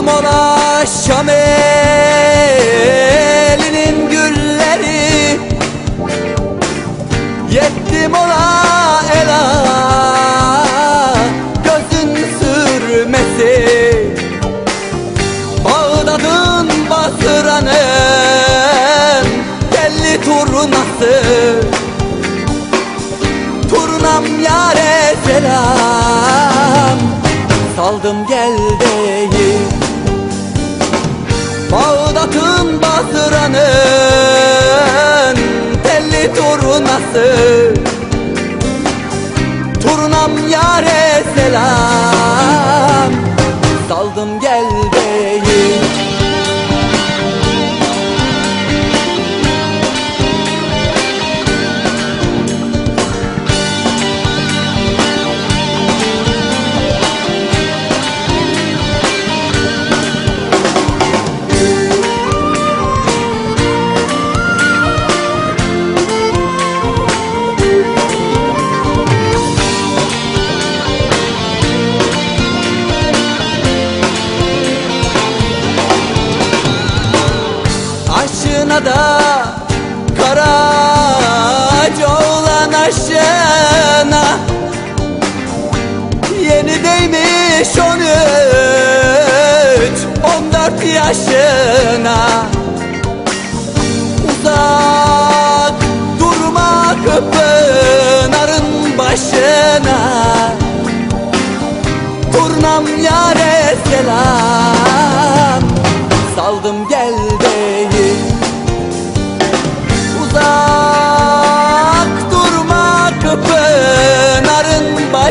Aldım ona Şam elinin gülleri. Yettim ona ela Gözün sürmesi. Bağdat'ın basıranın Telli turnası. Turnam yare selam Saldım gel değil. Bağdat'ın Basra'nın telli turnası. Turnam yare selam Saldım gel değil Aşına da Karaca olan aşına Yeni değmiş on üç On dört yaşına. Uzak durma Pınarın başına. Turnam yare selam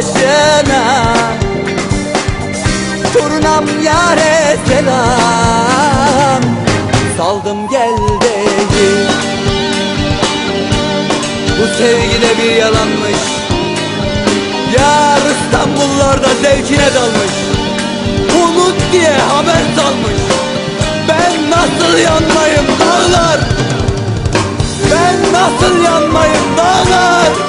Başına Turnam yare selam. Saldım gel değil Bu sevgide bir yalanmış. Yar İstanbullarda zevkine dalmış. Unut diye haber salmış. Ben nasıl yanmayım dağlar? Ben nasıl yanmayım dağlar